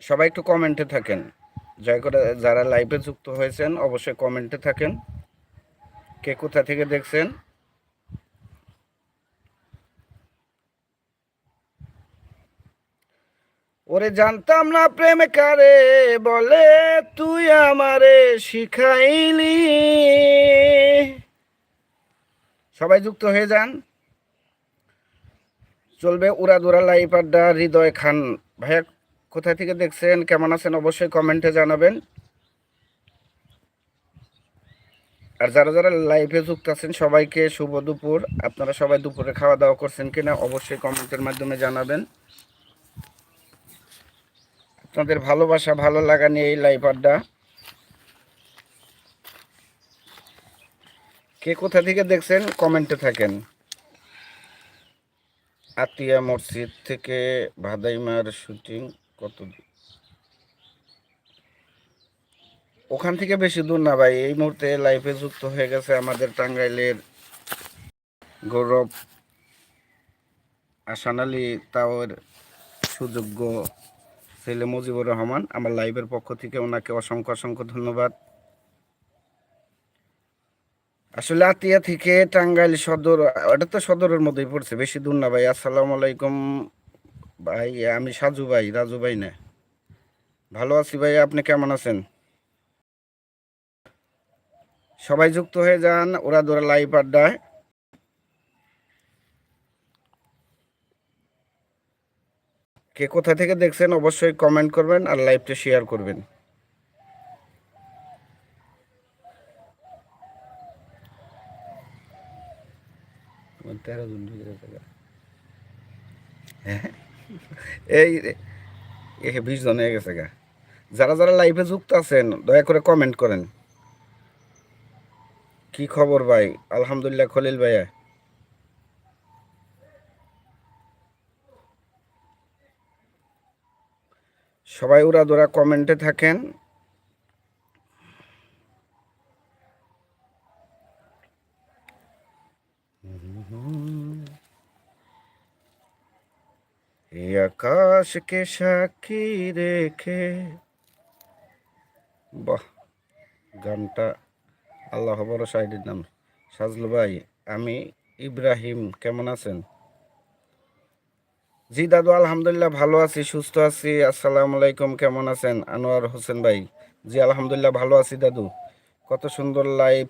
সবাই একটু কমেন্টে থাকেন। জয় করে যারা লাইভে যুক্ত হয়েছেন, অবশ্যই কমেন্টে থাকেন। কে কোথা থেকে দেখছেন? ওরে জানতাম না প্রেম কারে, বলে তুই আমারে শিখাইলি। সবাই যুক্ত হয়ে যান। চলবে উড়াদুরা লাইভ আড্ডা হৃদয় খান। ভাইয়া কোথা থেকে দেখছেন, কেমন আছেন অবশ্যই কমেন্টে জানাবেন। আর যারা যারা লাইভে যুক্ত আছেন, সবাইকে শুভ দুপুর। আপনারা সবাই দুপুরে খাওয়া দাওয়া করছেন কিনা অবশ্যই কমেন্টের মাধ্যমে জানাবেন। আপনাদের ভালোবাসা, ভালো লাগা নিয়ে এই লাইভ আড্ডা। কে কোথা থেকে দেখছেন কমেন্টে থাকেন। আতিয়া মসজিদ থেকে ভাদাইমার শুটিং কত? ওখান থেকে বেশি দূর না ভাই, এই মুহূর্তে লাইফে যুক্ত হয়ে গেছে আমাদের টাঙ্গাইলের গৌরব আসান আলী তাওর সুযোগ্য ছেলে মুজিবুর রহমান। আমার লাইভের পক্ষ থেকে ওনাকে অসংখ্য অসংখ্য ধন্যবাদ। আসলে আতিয়া থেকে টাঙ্গাইল সদর, ওটা তো সদরের মধ্যেই পড়ছে, বেশি দূর না ভাই। আসসালামু আলাইকুম। ভাই, আমি সাজু ভাই, রাজু ভাই না। ভালো আছি ভাই, আপনি কেমন আছেন? সবাই যুক্ত হয়ে যান, ওরা ধরে লাইভ আড্ডায়। কে কোথা থেকে দেখছেন অবশ্যই কমেন্ট করবেন আর লাইভটা শেয়ার করবেন। তেরো জন ঢুকে গেছে গা। হ্যাঁ? এই বিশ জন হয়ে গেছে গা। যারা যারা লাইভে যুক্ত আছেন, দয়া করে কমেন্ট করেন। কি খবর ভাই? আলহামদুলিল্লাহ, খলিল ভাইয়া। সবাই ওরা দোরা কমেন্টে থাকেন। এই আকাশকে সাক্ষী রেখে। বাহ, গানটা আল্লাহ বড় সাইডের নাম। সাজলু ভাই, আমি ইব্রাহিম, কেমন আছেন? জি দাদু, আলহামদুলিল্লাহ ভালো আছি, সুস্থ আছি, আসসালামু আলাইকুম, কেমন আছেন? আনোয়ার হোসেন ভাই। জি, আলহামদুলিল্লাহ ভালো আছি দাদু। কত সুন্দর লাইভ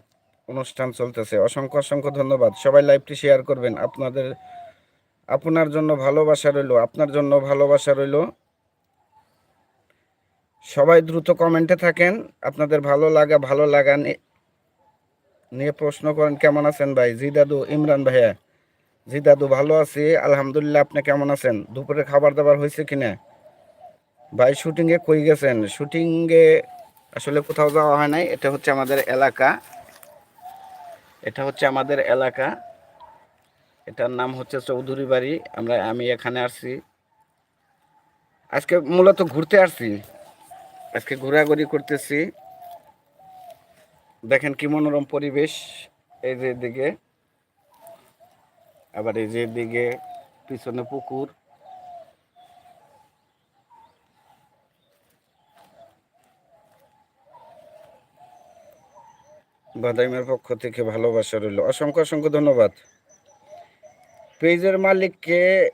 অনুষ্ঠান চলতেছে। অসংখ্য অসংখ্য ধন্যবাদ। সবাই লাইভটি শেয়ার করবেন। আপনাদের আপনার জন্য ভালোবাসা রইল, আপনার জন্য ভালোবাসা রইল। সবাই দ্রুত কমেন্টে থাকেন, আপনাদের ভালো লাগা ভালো লাগা নিয়ে প্রশ্ন করেন, কেমন আছেন ভাই? জি দাদু, ইমরান ভাইয়া। জি দাদু, ভালো আছি, আলহামদুলিল্লাহ, আপনি কেমন আছেন? দুপুরে খাবার দাবার হয়েছে কিনা? ভাই, শুটিংয়ে কই গেছেন? শুটিংয়ে আসলে কোথাও যাওয়া হয় নাই, এটা হচ্ছে আমাদের এলাকা। এটা হচ্ছে আমাদের এলাকা। এটার নাম হচ্ছে চৌধুরী বাড়ি আমরা, আমি এখানে আসছি। আজকে মূলত ঘুরতে আসছি। আজকে ঘোরাঘুরি করতেছি। দেখেন কি মনোরম পরিবেশ। এই যে দিকে আবার এই যে দিকে পিছনে পুকুর। বাদাইমের পক্ষ থেকে ভালোবাসা রইল। অসংখ্য অসংখ্য ধন্যবাদ। পেজের মালিককে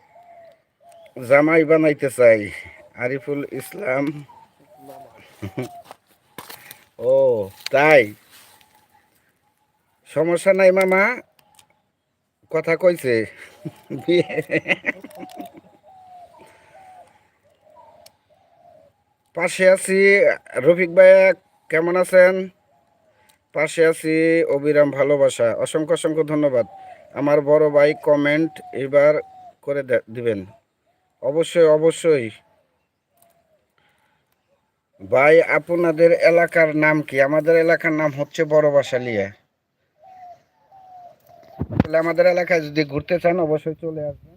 জামাই বানাইতে চাই। আরিফুল ইসলাম। ও, তাই? সমস্যা নাই মামা। কথা কইছে। পাশে আছি রফিক ভাইয়া, কেমন আছেন? পাশে আছি অবিরাম ভালোবাসা। অসংখ্য অসংখ্য ধন্যবাদ। আমার বড় ভাই কমেন্ট এবার করে দিবেন। অবশ্যই অবশ্যই। ভাই, আপনাদের এলাকার নাম কি? আমাদের এলাকার নাম হচ্ছে বড় বাসালিয়া। তাহলে আমাদের এলাকায় যদি ঘুরতে চান, অবশ্যই চলে আসবেন।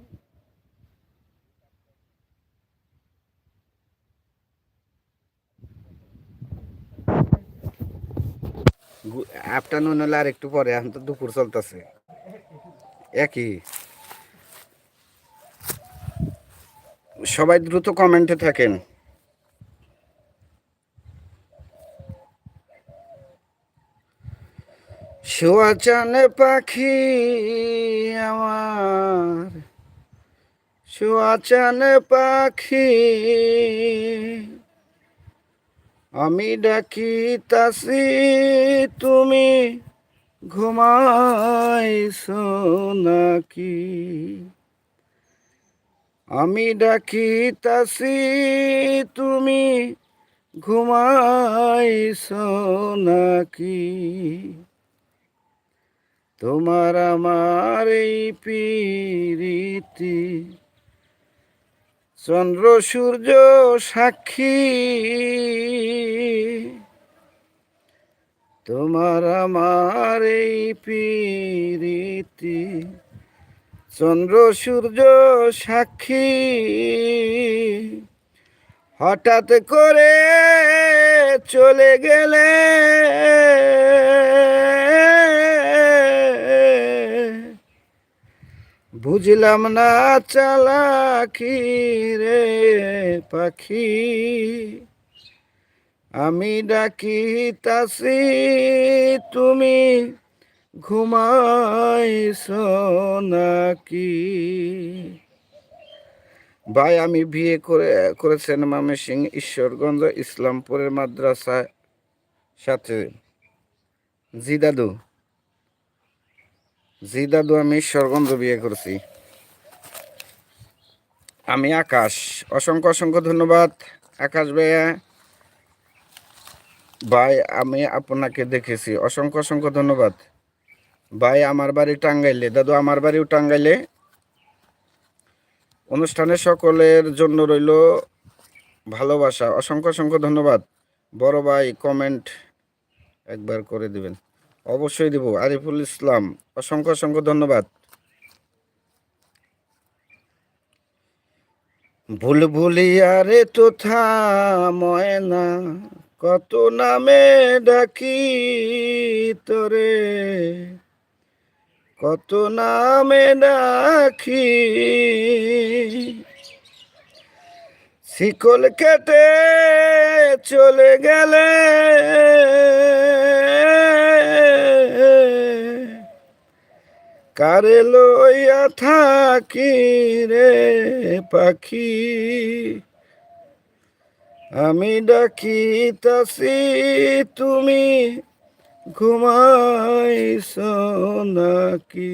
আফটারনুন হলে আর একটু পরে, এখন তো দুপুর চলতেছে। একই। সবাই দ্রুত কমেন্টে থাকেন। শোয়া চানে পাখি আমার। শোয়া চানে পাখি আমি ডাকি তাসি, তুমি ঘুমাইছো নাকি আমি ডাকি তাসি তুমি ঘুমাইছো নাকি তোমার আমার এই পিরিতি, চন্দ্র সূর্য সাক্ষী। তোমার আমার এই পিরিতি। চন্দ্র, সূর্য, সাক্ষী। হঠাৎ করে চলে গেলে বুঝলাম না চালাকি রে পাখি। আমি ডাকি তাসি তুমি ঘুমাইছ নাকি? ভাই, আমি বিয়ে করে, করেছেন মামে সিং ঈশ্বরগঞ্জ ইসলামপুরের মাদ্রাসা সাথে। জি দাদু জি দাদু আমি ঈশ্বরগঞ্জ বিয়ে করছি। আমি আকাশ। অসংখ্য অসংখ্য ধন্যবাদ। আকাশ ভাইয়া। ভাই, আমি আপনাকে দেখেছি। অসংখ্য অসংখ্য ধন্যবাদ। ভাই, আমার বাড়ি টাঙ্গাইলে, দাদু, আমার বাড়িও টাঙ্গাইলে। অনুষ্ঠানে সকলের জন্য রইল ভালোবাসা। অসংখ্য অসংখ্য ধন্যবাদ। বড় ভাই কমেন্ট একবার করে দিবেন। অবশ্যই দিব। আরিফুল ইসলাম, অসংখ্য অসংখ্য ধন্যবাদ। ভুল ভুলিয়ারে তো থা ময়না কত নামে ডাকি তোরে? কত নামে ডাকি? শিকল কেটে চলে গেলে কারে লইয়া থাকি রে পাখি? আমি ডাকি তাসি তুমি ঘুমাইছ নাকি?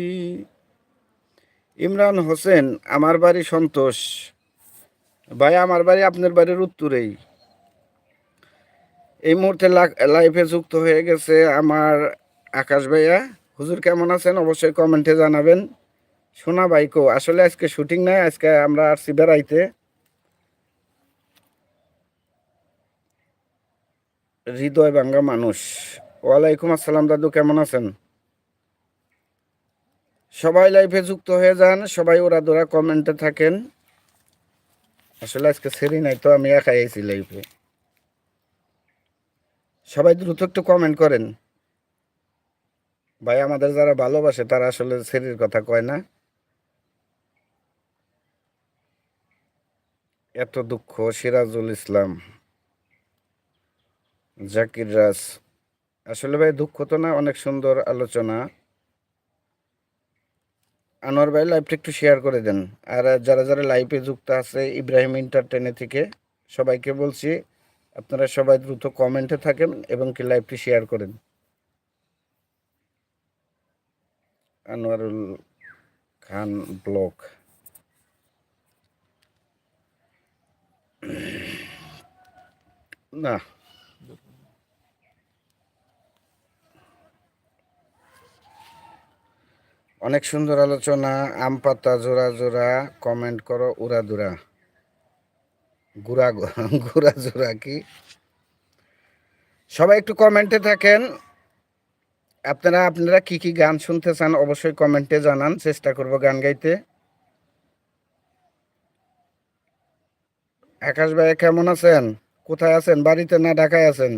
ইমরান হোসেন, আমার বাড়ি সন্তোষ। ভাই, আমার বাড়ি আপনার বাড়ির উত্তরেই। এই মুহূর্তে লাইফে যুক্ত হয়ে গেছে আমার আকাশ ভাইয়া। হুজুর কেমন আছেন? অবশ্যই কমেন্টে জানাবেন। সোনা ভাইকো, আসলে আজকে শুটিং নাই, আজকে আমরা আসছি বেড়াইতে। হৃদয় ভাঙ্গা মানুষ। ওয়ালাইকুম আসসালাম, দাদু, কেমন আছেন? সবাই লাইফে যুক্ত হয়ে যান, সবাই ওরা দোরা কমেন্টে থাকেন। আসলে আজকে সেরি নাই তো, আমি একাই আইছি লাইফে সবাই দ্রুত একটু কমেন্ট করেন। ভাই, আমাদের যারা ভালোবাসে, তারা আসলে সেরির কথা কয় না। এত দুঃখ, সিরাজুল ইসলাম। জাকির রাজ। আসলে ভাই, দুঃখ তো না? অনেক সুন্দর আলোচনা। আনোয়ার ভাই লাইভটা একটু শেয়ার করে দেন। আর যারা যারা লাইভে যুক্ত আছে ইব্রাহিম ইন্টারটেনে থেকে, সবাইকে বলছি, আপনারা সবাই দ্রুত কমেন্টে থাকেন এবং কি লাইভটি শেয়ার করেন। আনোয়ারুল খান ব্লক না। অনেক সুন্দর আলোচনা, আম পাতা জোড়া জোড়া কমেন্ট করো, উড়া দুরা। গুড়া গুড়া জোড়া কি? সবাই একটু কমেন্টে থাকেন। আপনারা আপনারা কি কি গান শুনতে চান অবশ্যই কমেন্টে জানান, চেষ্টা করব গান গাইতে। আকাশ ভাই কেমন আছেন? কোথায় আছেন? বাড়িতে না ঢাকায় আছেন?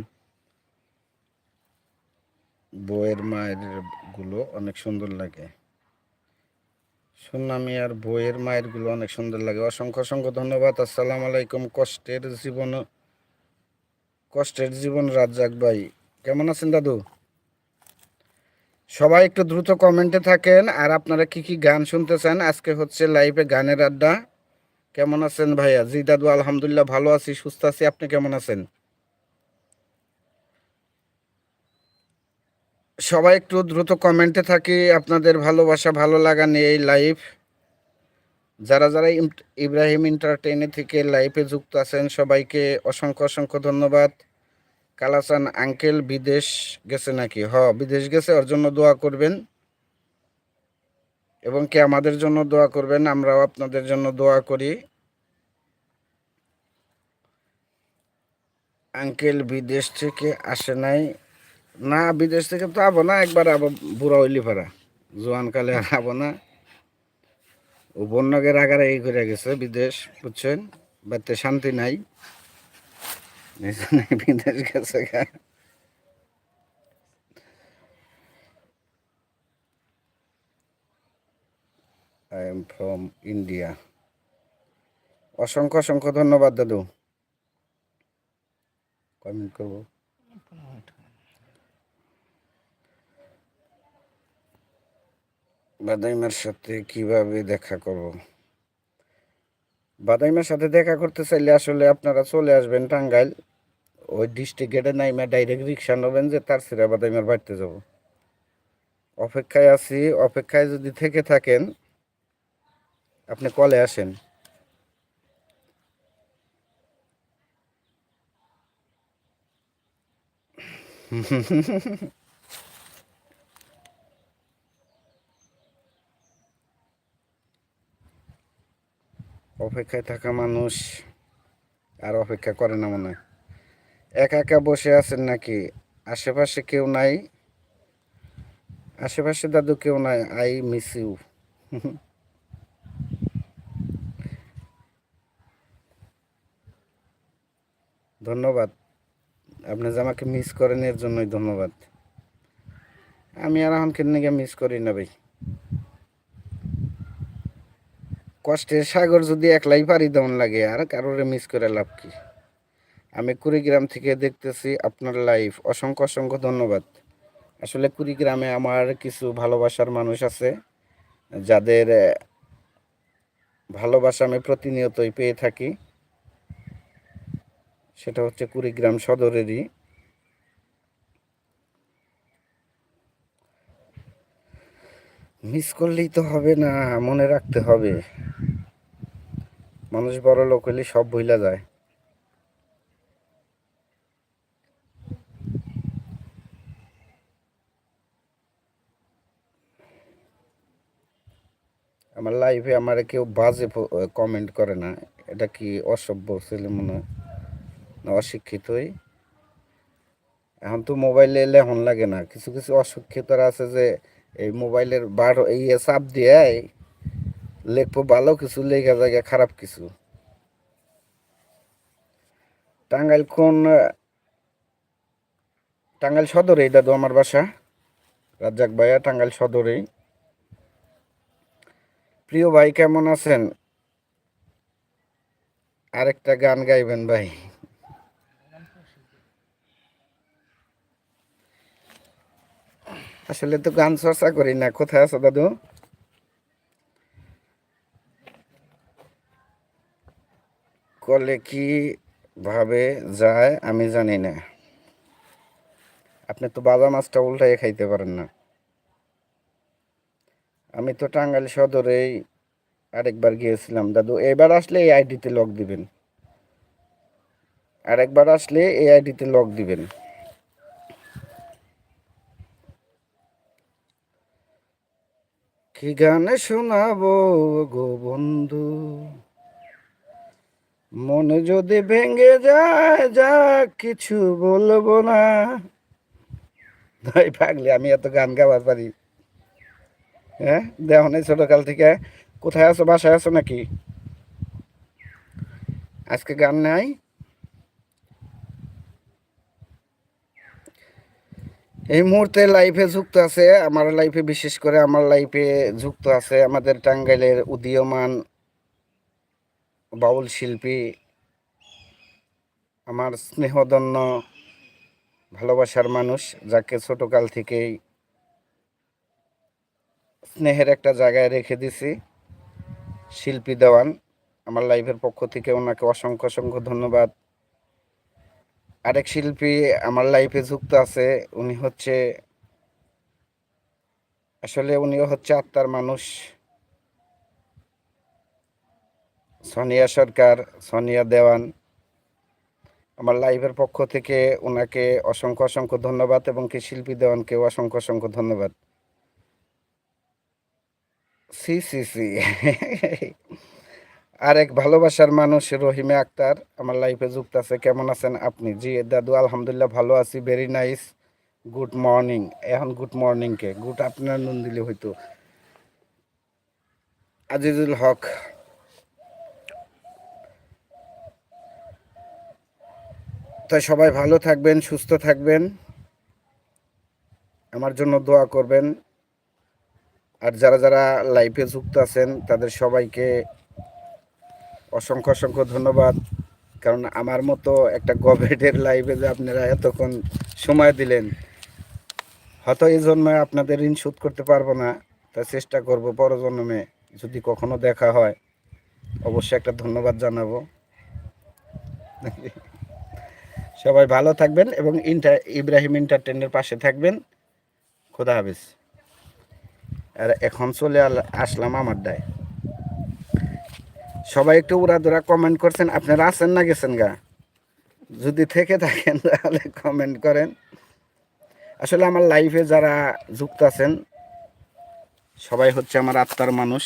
বইয়ের মায়েরগুলো অনেক সুন্দর লাগে। সুনামি আর বইয়ের মায়েরগুলো অনেক সুন্দর লাগে। অসংখ্য অসংখ্য ধন্যবাদ। আসসালাম আলাইকুম, কষ্টের জীবন কষ্টের জীবন রাজ্জাক ভাই। কেমন আছেন দাদু? সবাই একটু দ্রুত কমেন্টে থাকেন। আর আপনারা কি কি গান শুনতে চান আজকে হচ্ছে লাইভে গানের আড্ডা। কেমন আছেন ভাইয়া? জি দাদু, আলহামদুলিল্লাহ ভালো আছি, সুস্থ আছি। আপনি কেমন আছেন? সবাই একটু দ্রুত কমেন্টে থাকি, আপনাদের ভালোবাসা, ভালো লাগা নিয়ে এই লাইভ যারা যারা ইব্রাহিম এন্টারটেইনে থেকে লাইভে যুক্ত আছেন, সবাইকে অসংখ্য অসংখ্য ধন্যবাদ। কালাচান আঙ্কেল বিদেশ গেছে নাকি? হ, বিদেশ গেছে, ওর জন্য দোয়া করবেন। এবং কি আমাদের জন্য দোয়া করবেন, আমরাও আপনাদের জন্য দোয়া করি। আঙ্কেল বিদেশ থেকে আসে নাই। না, বিদেশ থেকে তো আবো না, একবার আবার বুড়া হইলি পারা জোয়ানকালে আর আবো না। ও বন্যকের আগারে এই করে গেছে, বিদেশ, বুঝছেন? বাড়িতে শান্তি নাই। বিদেশ গেছে আই এম ফ্রম ইন্ডিয়া অসংখ্য অসংখ্য ধন্যবাদ, দাদু। কমেন্ট করব। বাদাইমার সাথে কীভাবে দেখা করব? বাদাইমার সাথে দেখা করতে চাইলে আসলে আপনারা চলে আসবেন টাঙ্গাইল। ওই ডিস্ট্রিক্ট গেটে নাইমা ডাইরেক্ট রিক্সা নেবেন যে তার সিরা বাদাইমার বাড়িতে যাব। অপেক্ষায় আছি, অপেক্ষায় যদি থেকে থাকেন, আপনি কলে আসেন। অপেক্ষায় থাকা মানুষ আর অপেক্ষা করে না মনে হয়। একা একা বসে আছেন নাকি? আশেপাশে কেউ নাই? আশেপাশে দাদু কেউ নাই? I miss you. ধন্যবাদ। আপনি যে আমাকে মিস করেন, এর জন্যই ধন্যবাদ। আমি আর এখন কেন মিস করি না ভাই। কষ্টের সাগর যদি একলাই পারি দেওয়ান লাগে, আর কারোরে মিস করে লাভ কি? আমি কুড়িগ্রাম থেকে দেখতেছি আপনার লাইফ অসংখ্য অসংখ্য ধন্যবাদ। আসলে কুড়িগ্রামে আমার কিছু ভালোবাসার মানুষ আছে, যাদের ভালোবাসা আমি প্রতিনিয়তই পেয়ে থাকি। সেটা হচ্ছে কুড়িগ্রাম সদরেরই। মিস করলেই তো হবে না, মনে রাখতে হবে। মানুষ বড় লোক হলে সব ভুলা যায়। আমার লাইফে আমার কেউ বাজে কমেন্ট করে না। এটা কি অসভ্য ছেলে মনে হয়? অশিক্ষিতই। এখন তো মোবাইলে লেহন লাগে না। কিছু কিছু অশিক্ষিতরা আছে যে, এই মোবাইলের বার এই চাপ দিয়ে। লেখবো ভালো কিছু, লেখা জায়গা খারাপ কিছু। টাঙ্গাইল কোন, টাঙ্গাইল সদরেই দাদু আমার বাসা। রাজ্জাক ভাইয়া, টাঙ্গাইল সদরেই প্রিয় ভাই, কেমন আছেন? আরেকটা গান গাইবেন ভাই। আসলে তো গান চর্চা করি না। কোথায় আছো দাদু? কলে কি ভাবে যায় আমি জানি না। আপনি তো বাজা মাছটা উল্টাই খাইতে পারেন না। আমি তো টাঙ্গাইল সদরেই আরেকবার গিয়েছিলাম। দাদু, এবার আসলে এই আইডিতে লক দিবেন। আরেকবার আসলে এই আইডিতে লক দিবেন। কি গানে শোনাবো গো বন্ধু? মনে যদি ভেঙে যায়, যা কিছু বলব না। পাগলি, আমি এত গান গাওয়ার পারি। হ্যাঁ? দেহ নেই ছোটকাল থেকে। কোথায় আছো? বাসায় আছো নাকি? আজকে গান নাই? এই মুহূর্তে লাইফে যুক্ত আছে। আমার লাইফে বিশেষ করে আমার লাইফে যুক্ত আছে আমাদের টাঙ্গাইলের উদীয়মান বাউল শিল্পী, আমার স্নেহধন্য, ভালোবাসার মানুষ যাকে ছোটকাল থেকেই স্নেহের একটা জায়গায় রেখে দিছি। শিল্পী দেওয়ান, আমার লাইভের পক্ষ থেকে ওনাকে অসংখ্য অসংখ্য ধন্যবাদ। আরেক শিল্পী আমার লাইফে যুক্ত আছে, উনি হচ্ছে, আসলে উনিও হচ্ছে আত্মার মানুষ। সোনিয়া সরকার, সোনিয়া দেওয়ান, আমার লাইভের পক্ষ থেকে ওনাকে অসংখ্য অসংখ্য ধন্যবাদ এবং কি শিল্পী দেওয়ানকেও অসংখ্য অসংখ্য ধন্যবাদ। C C C. আর এক ভালোবাসার মানুষ রহিমে আক্তার, আমার লাইফে যুক্ত আছে। কেমন আছেন আপনি? জি, দাদু, আলহামদুলিল্লাহ ভালো আছি। ভেরি নাইস গুড মর্নিং এখন গুড মর্নিং কে? গুড আফটারনুন দিলে হয়তো। আজিজুল হক। তাই সবাই ভালো থাকবেন, সুস্থ থাকবেন। আমার জন্য দোয়া করবেন। আর যারা যারা লাইফে যুক্ত আছেন, তাদের সবাইকে অসংখ্য অসংখ্য ধন্যবাদ। কারণ আমার মতো একটা গভেটের লাইফে যে আপনারা এতক্ষণ সময় দিলেন, হয়তো এই জন্মে আপনাদের ঋণ শোধ করতে পারব না। তা চেষ্টা করব পরজন্মে যদি কখনো দেখা হয়, অবশ্যই একটা ধন্যবাদ জানাব। সবাই ভালো থাকবেন এবং ইন্টার, ইব্রাহিম ইন্টারটেনের পাশে থাকবেন। খোদা হাফিজ। আর এখন চলে আসলাম আমার দায়। সবাই একটু উড়াদুরা কমেন্ট করছেন, আপনারা আছেন না গেছেন গা? যদি থেকে থাকেন তাহলে কমেন্ট করেন। আসলে আমার লাইফে যারা যুক্ত আছেন, সবাই হচ্ছে আমার আত্মার মানুষ,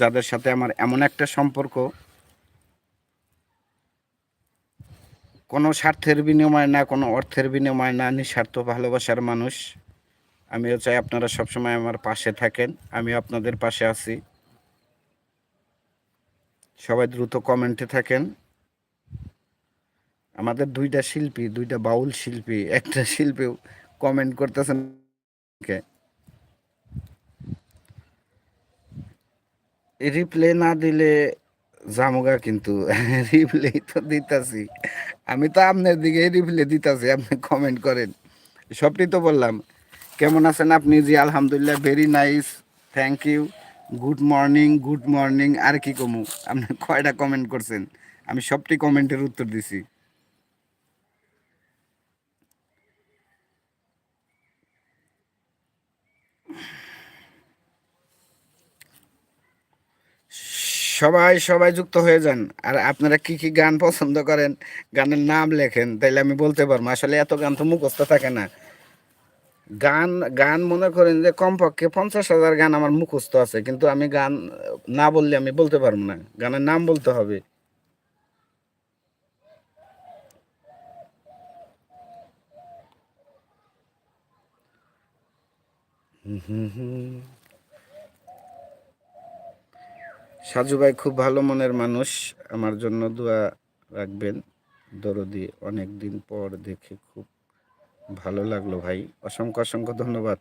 যাদের সাথে আমার এমন একটা সম্পর্ক। কোনো স্বার্থের বিনিময় না, কোনো অর্থের বিনিময় না, নিঃস্বার্থ ভালোবাসার মানুষ। আমিও চাই আপনারা সবসময় আমার পাশে থাকেন। আমি আপনাদের পাশে আছি। সবাই দ্রুত কমেন্টে থাকেন। আমাদের দুইটা শিল্পী, দুইটা বাউল শিল্পী, একটা শিল্পী কমেন্ট করতেছেন রিপ্লে না দিলে জামুগা কিন্তু রিপ্লে তো দিতাছি। আমি তো আপনার দিকে রিপ্লে দিতাছি, আপনি কমেন্ট করেন। সবটি তো বললাম। কেমন আছেন আপনি? জি, আলহামদুলিল্লাহ very nice thank you good morning good morning আর কি কমু? আপনি কয়টা কমেন্ট করছেন? আমি সবটি কমেন্টের উত্তর দিছি। সবাই সবাই যুক্ত হয়ে যান। আর আপনারা কি কি গান পছন্দ করেন, গানের নাম লেখেন, তাইলে আমি বলতে পারব, আসলে এত গান তো মুখস্থ থাকে না। গান গান মনে করেন যে কমপক্ষে পঞ্চাশ হাজার গান আমার মুখস্থ আছে, কিন্তু আমি গান না বললে আমি বলতে পারব না। গানের নাম বলতে হবে। সাজু ভাই খুব ভালো মনের মানুষ। আমার জন্য দোয়া রাখবেন। দরদি অনেক দিন পর দেখে খুব ভালো লাগল ভাই। অসংখ্য অসংখ্য ধন্যবাদ।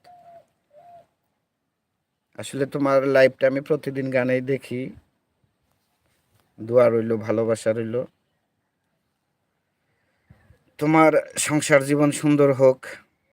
আসলে তোমার লাইভটা আমি প্রতিদিন গানেই দেখি। দোয়া রইল, ভালোবাসা রইল। তোমার সংসার জীবন সুন্দর হোক।